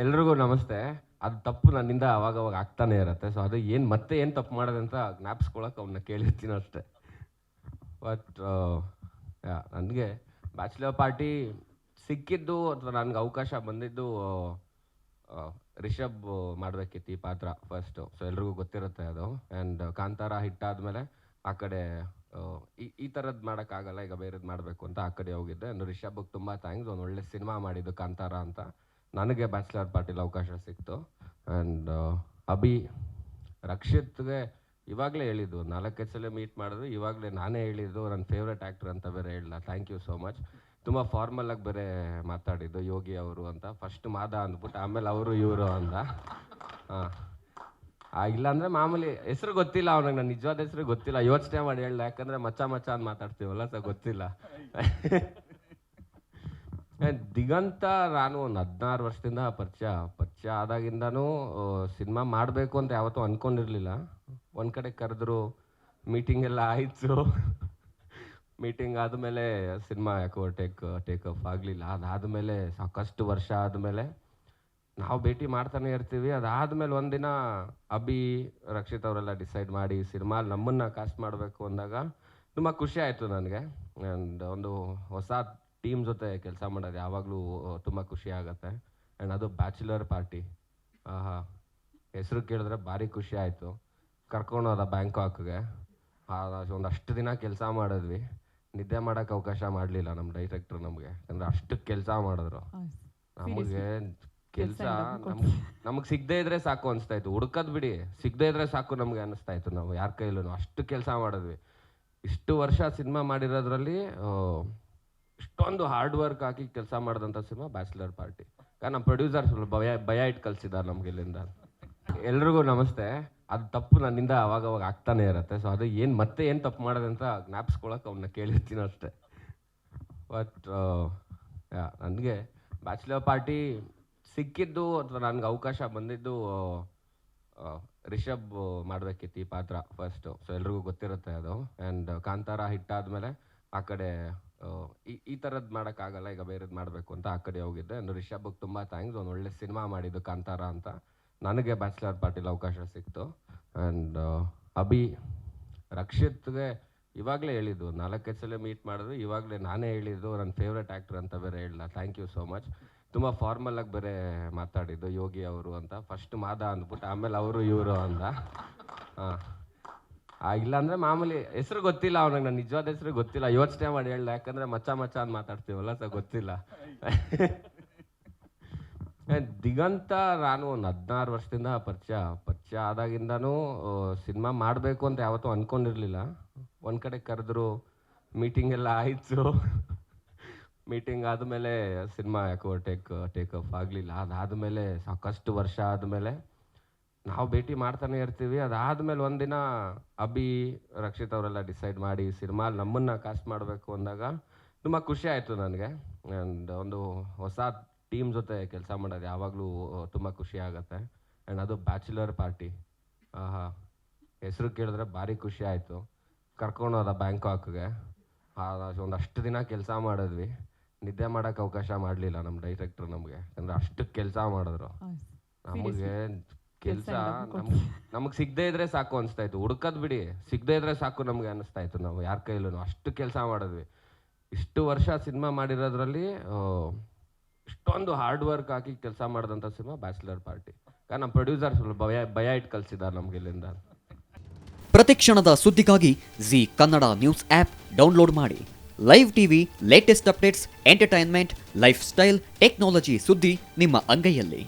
ಎಲ್ರಿಗೂ ನಮಸ್ತೆ. ಅದು ತಪ್ಪು ನನ್ನಿಂದ ಅವಾಗ ಅವಾಗ ಆಗ್ತಾನೆ ಇರುತ್ತೆ. ಸೊ ಅದು ಏನು ಮತ್ತೆ ಏನು ತಪ್ಪು ಮಾಡೋದು ಅಂತ ಜ್ಞಾಪಿಸ್ಕೊಳಕ್ಕೆ ಅವನ್ನ ಕೇಳಿರ್ತೀನಿ ಅಷ್ಟೇ. ಬಟ್ ನನಗೆ ಬ್ಯಾಚುಲರ್ ಪಾರ್ಟಿ ಸಿಕ್ಕಿದ್ದು ಅಥವಾ ನನಗೆ ಅವಕಾಶ ಬಂದಿದ್ದು ಆ, ರಿಷಬ್ ಮಾಡಬೇಕಿತ್ತು ಈ ಪಾತ್ರ ಫಸ್ಟು ಸೊ ಎಲ್ರಿಗೂ ಗೊತ್ತಿರುತ್ತೆ ಅದು. ಆ್ಯಂಡ್ ಕಾಂತಾರ ಹಿಟ್ಟಾದಮೇಲೆ ಆ ಕಡೆ ಈ ಈ ಥರದ್ದು ಮಾಡೋಕ್ಕಾಗಲ್ಲ ಈಗ ಬೇರೆದು ಮಾಡಬೇಕು ಅಂತ ಆ ಕಡೆ ಹೋಗಿದ್ದೆ. ಆ್ಯಂಡ್ ರಿಷಬ್ಗೆ ತುಂಬ ಥ್ಯಾಂಕ್ಸ್ ಒಂದು ಒಳ್ಳೆ ಸಿನಿಮಾ ಮಾಡಿದ್ದು ಕಾಂತಾರ ಅಂತ. ನನಗೆ ಬ್ಯಾಚುಲರ್ ಪಾರ್ಟಿಲಿ ಅವಕಾಶ ಸಿಕ್ತು. ಆ್ಯಂಡ್ ಅಭಿ ರಕ್ಷಿತ್ಗೆ ಇವಾಗಲೇ ಹೇಳಿದ್ದು ನಾಲ್ಕೈದು ಸಲ ಮೀಟ್ ಮಾಡಿದ್ರು ಇವಾಗಲೇ ನಾನೇ ಹೇಳಿದ್ದು ನನ್ನ ಫೇವ್ರೆಟ್ ಆ್ಯಕ್ಟರ್ ಅಂತ ಬೇರೆ ಹೇಳಿಲ್ಲ ಥ್ಯಾಂಕ್ ಯು ಸೋ ಮಚ್ ತುಂಬ ಫಾರ್ಮಲ್ ಆಗಿ ಬೇರೆ ಮಾತಾಡಿದ್ದು ಯೋಗಿ ಅವರು ಅಂತ. ಫಸ್ಟ್ ಮಾದ ಅಂದ್ಬಿಟ್ಟು ಆಮೇಲೆ ಅವರು ಇವರು ಅಂತ. ಹಾಂ. ಆ, ಇಲ್ಲ ಅಂದ್ರೆ ಮಾಮೂಲಿ ಹೆಸರು ಗೊತ್ತಿಲ್ಲ ಅವನಿಗೆ ನನ್ನ ನಿಜವಾದ ಹೆಸರು ಗೊತ್ತಿಲ್ಲ. ಯೋಚನೆ ಮಾಡಿ ಹೇಳ ಯಾಕಂದ್ರೆ ಮಚ್ಚ ಮಚ್ಚ ಅಂತ ಮಾತಾಡ್ತೀವಲ್ಲ ಸರ್ ಗೊತ್ತಿಲ್ಲ. ದಿಗಂತ ನಾನು ಒಂದು ಹದಿನಾರು ವರ್ಷದಿಂದ ಪರಿಚಯ ಪರಿಚಯ ಆದಾಗಿಂದನೂ ಸಿನಿಮಾ ಮಾಡಬೇಕು ಅಂತ ಯಾವತ್ತೂ ಅಂದ್ಕೊಂಡಿರಲಿಲ್ಲ ಒಂದು ಕಡೆ ಕರೆದ್ರು ಮೀಟಿಂಗ್ ಎಲ್ಲ ಆಯಿತು. ಮೀಟಿಂಗ್ ಆದಮೇಲೆ ಸಿನಿಮಾ ಯಾಕೋ ಟೇಕ್ ಟೇಕ್ ಆಫ್ ಆಗಲಿಲ್ಲ. ಅದಾದಮೇಲೆ ಸಾಕಷ್ಟು ವರ್ಷ ಆದಮೇಲೆ ನಾವು ಭೇಟಿ ಮಾಡ್ತಾನೆ ಇರ್ತೀವಿ. ಅದಾದಮೇಲೆ ಒಂದಿನ ಅಭಿ, ರಕ್ಷಿತ್ ಅವರೆಲ್ಲ ಡಿಸೈಡ್ ಮಾಡಿ ಸಿನಿಮಾ ನಮ್ಮನ್ನು ಕಾಸ್ಟ್ ಮಾಡಬೇಕು ಅಂದಾಗ ತುಂಬ ಖುಷಿ ಆಯಿತು ನನಗೆ. ಆ್ಯಂಡ್ ಒಂದು ಹೊಸ ಟೀಮ್ ಜೊತೆ ಕೆಲಸ ಮಾಡೋದು ಯಾವಾಗಲೂ ತುಂಬ ಖುಷಿ ಆಗುತ್ತೆ. ಆ್ಯಂಡ್ ಅದು ಬ್ಯಾಚುಲರ್ ಪಾರ್ಟಿ. ಆಹಾ. ಹೆಸರು ಕೇಳಿದ್ರೆ ಭಾರಿ ಖುಷಿ ಆಯಿತು. ಹೋದ ಬ್ಯಾಂಕಾಕ್ಗೆ. ಒಂದಷ್ಟು ದಿನ ಕೆಲಸ ಮಾಡಿದ್ವಿ. ನಿದ್ದೆ ಮಾಡೋಕ್ಕೆ ಅವಕಾಶ ಮಾಡಲಿಲ್ಲ ನಮ್ಮ ಡೈರೆಕ್ಟರ್ ನಮಗೆ. ಯಾಕಂದ್ರೆ ಅಷ್ಟು ಕೆಲಸ ಮಾಡಿದ್ರು. ನಮಗೆ ಕೆಲಸ ನಮ್ಗೆ ನಮಗೆ ಸಿಗದೆ ಇದ್ರೆ ಸಾಕು ಅನಿಸ್ತಾ ಇತ್ತು. ಹುಡ್ಕದ್ ಬಿಡಿ. ಸಿಗದೆ ಇದ್ರೆ ಸಾಕು ನಮಗೆ ಅನಿಸ್ತಾ ಇತ್ತು ನಾವು ಯಾರ ಕೈಲೂ. ಅಷ್ಟು ಕೆಲಸ ಮಾಡಿದ್ವಿ. ಇಷ್ಟು ವರ್ಷ ಸಿನಿಮಾ ಮಾಡಿರೋದ್ರಲ್ಲಿ ಇಷ್ಟೊಂದು ಹಾರ್ಡ್ ವರ್ಕ್ ಹಾಕಿ ಕೆಲಸ ಮಾಡಿದಂಥ ಸಿನಿಮಾ ಬ್ಯಾಚುಲರ್ ಪಾರ್ಟಿ ನಮ್ಮ ಪ್ರೊಡ್ಯೂಸರ್ ಸ್ವಲ್ಪ ಭಯ ಭಯ ಇಟ್ಟು ಕಳ್ಸಿದ್ದಾರೆ ನಮ್ಗೆ ಇಲ್ಲಿಂದ. ಎಲ್ರಿಗೂ ನಮಸ್ತೆ. ಅದು ತಪ್ಪು ನನ್ನಿಂದ ಅವಾಗ ಅವಾಗ ಆಗ್ತಾನೆ ಇರುತ್ತೆ. ಸೊ ಅದು ಏನು ಮತ್ತೆ ಏನು ತಪ್ಪು ಮಾಡೋದು ಅಂತ ಜ್ಞಾಪಿಸ್ಕೊಳಕ್ಕೆ ಅವನ್ನ ಕೇಳಿರ್ತೀನಿ ಅಷ್ಟೇ. ಬಟ್ ನನಗೆ ಬ್ಯಾಚುಲರ್ ಪಾರ್ಟಿ ಸಿಕ್ಕಿದ್ದು ಅಥವಾ ನನಗೆ ಅವಕಾಶ ಬಂದಿದ್ದು ಆ, ರಿಷಬ್ ಮಾಡಬೇಕಿತ್ತು ಈ ಪಾತ್ರ ಫಸ್ಟು ಸೊ ಎಲ್ರಿಗೂ ಗೊತ್ತಿರುತ್ತೆ ಅದು. ಆ್ಯಂಡ್ ಕಾಂತಾರ ಹಿಟ್ಟಾದಮೇಲೆ ಆ ಕಡೆ ಈ ಈ ಥರದ್ದು ಆಗಲ್ಲ ಈಗ ಬೇರೆದು ಮಾಡಬೇಕು ಅಂತ ಆ ಕಡೆ ಹೋಗಿದ್ದೆ. ಅಂದ್ರೆ ರಿಷಬ್ಗೆ ತುಂಬ ಥ್ಯಾಂಕ್ಸ್ ಒಂದು ಒಳ್ಳೆ ಸಿನಿಮಾ ಮಾಡಿದ್ದು ಕಾಂತಾರ ಅಂತ. ನನಗೆ ಬ್ಯಾಚುಲರ್ ಪಾರ್ಟಿಲಿ ಅವಕಾಶ ಸಿಕ್ತು. ಆ್ಯಂಡ್ ಅಭಿ ರಕ್ಷಿತ್ಗೆ ಇವಾಗಲೇ ಹೇಳಿದ್ದು. ನಾಲ್ಕೈದು ಸಲ ಮೀಟ್ ಮಾಡಿದ್ರು. ಇವಾಗಲೇ ನಾನೇ ಹೇಳಿದ್ದು. ನನ್ನ ಫೇವ್ರೆಟ್ ಆಕ್ಟರ್ ಅಂತ ಬೇರೆ ಹೇಳಲ್ಲ ಥ್ಯಾಂಕ್ ಯು ಸೋ ಮಚ್ ತುಂಬ ಫಾರ್ಮಲ್ ಆಗಿ ಬೇರೆ ಮಾತಾಡಿದ್ದು ಯೋಗಿ ಅವರು ಅಂತ. ಫಸ್ಟ್ ಮಾದ ಅಂದ್ಬಿಟ್ಟು ಆಮೇಲೆ ಅವರು ಇವರು ಅಂದ ಹಾಂ ಇಲ್ಲ ಅಂದ್ರೆ ಮಾಮೂಲಿ ಹೆಸರು ಗೊತ್ತಿಲ್ಲ ಅವನಿಗೆ ನನ್ನ ನಿಜವಾದ ಹೆಸರು ಗೊತ್ತಿಲ್ಲ. ಯೋಚನೆ ಮಾಡಿ ಹೇಳ ಯಾಕಂದ್ರೆ ಮಚ್ಚ ಮಚ್ಚ ಅಂತ ಮಾತಾಡ್ತೀವಲ್ಲ ಸರ್ ಗೊತ್ತಿಲ್ಲ. ದಿಗಂತ ನಾನು ಒಂದು ಹದಿನಾರು ವರ್ಷದಿಂದ ಪರಿಚಯ ಪರಿಚಯ ಆದಾಗಿಂದನೂ ಸಿನಿಮಾ ಮಾಡಬೇಕು ಅಂತ ಯಾವತ್ತೂ ಅನ್ಕೊಂಡಿರ್ಲಿಲ್ಲ. ಒಂದು ಕಡೆ ಕರೆದ್ರು ಮೀಟಿಂಗ್ ಎಲ್ಲ ಆಯಿತು. ಮೀಟಿಂಗ್ ಆದಮೇಲೆ ಸಿನಿಮಾ ಯಾಕೋ ಟೇಕ್ ಟೇಕ್ ಆಫ್ ಆಗಲಿಲ್ಲ. ಅದಾದಮೇಲೆ ಸಾಕಷ್ಟು ವರ್ಷ ಆದಮೇಲೆ ನಾವು ಭೇಟಿ ಮಾಡ್ತಾನೆ ಇರ್ತೀವಿ. ಅದಾದ್ಮೇಲೆ ಒಂದಿನ ಅಭಿ ರಕ್ಷಿತ್ ಅವರೆಲ್ಲ ಡಿಸೈಡ್ ಮಾಡಿ ಸಿನಿಮಾ ನಮ್ಮನ್ನ ಕಾಸ್ಟ್ ಮಾಡಬೇಕು ಅಂದಾಗ ತುಂಬ ಖುಷಿ ಆಯಿತು ನನಗೆ. ಆ್ಯಂಡ್ ಒಂದು ಹೊಸ ಟೀಮ್ ಜೊತೆ ಕೆಲಸ ಮಾಡೋದು ಯಾವಾಗಲೂ ತುಂಬ ಖುಷಿ ಆಗುತ್ತೆ. ಆ್ಯಂಡ್ ಅದು ಬ್ಯಾಚುಲರ್ ಪಾರ್ಟಿ ಆಹಾ ಹೆಸರು ಕೇಳಿದ್ರೆ ಭಾರಿ ಖುಷಿ ಆಯಿತು. ಹೋದ ಬ್ಯಾಂಕಾಕ್ಗೆ. ಒಂದಷ್ಟು ದಿನ ಕೆಲಸ ಮಾಡಿದ್ವಿ. ನಿದ್ದೆ ಮಾಡೋಕ್ಕೆ ಅವಕಾಶ ಮಾಡಲಿಲ್ಲ ನಮ್ಮ ಡೈರೆಕ್ಟ್ರು ನಮಗೆ. ಯಾಕಂದ್ರೆ ಅಷ್ಟು ಕೆಲಸ ಮಾಡಿದ್ರು. ನಮಗೆ ಕೆಲಸ ನಮ್ಗೆ ನಮಗೆ ಸಿಗದೆ ಇದ್ರೆ ಸಾಕು ಅನಿಸ್ತಾ ಇತ್ತು. ಹುಡ್ಕದ್ ಬಿಡಿ. ಸಿಗದೆ ಇದ್ರೆ ಸಾಕು ನಮ್ಗೆ ಅನಿಸ್ತಾ ಇತ್ತು ನಾವು ಯಾರ ಕೈಲೂ. ಅಷ್ಟು ಕೆಲಸ ಮಾಡಿದ್ವಿ. ಇಷ್ಟು ವರ್ಷ ಸಿನಿಮಾ ಮಾಡಿರೋದ್ರಲ್ಲಿ ಇಷ್ಟೊಂದು ಹಾರ್ಡ್ ವರ್ಕ್ ಹಾಕಿ ಕೆಲಸ ಮಾಡಿದಂಥ ಸಿನಿಮಾ ಬ್ಯಾಚುಲರ್ ಪಾರ್ಟಿ ನಮ್ಮ ಪ್ರೊಡ್ಯೂಸರ್ ಸ್ವಲ್ಪ ಭಯ ಭಯ ಇಟ್ಟು ಕಲಿಸಿದ್ದಾರೆ ನಮ್ಗೆ ಇಲ್ಲಿಂದ. ಪ್ರತಿಕ್ಷಣದ ಸುದ್ದಿಗಾಗಿ Zee Kannada news app download ಮಾಡಿ. Live TV latest updates entertainment lifestyle technology ಸುದ್ದಿ ನಿಮ್ಮ ಅಂಗೈಯಲ್ಲಿ.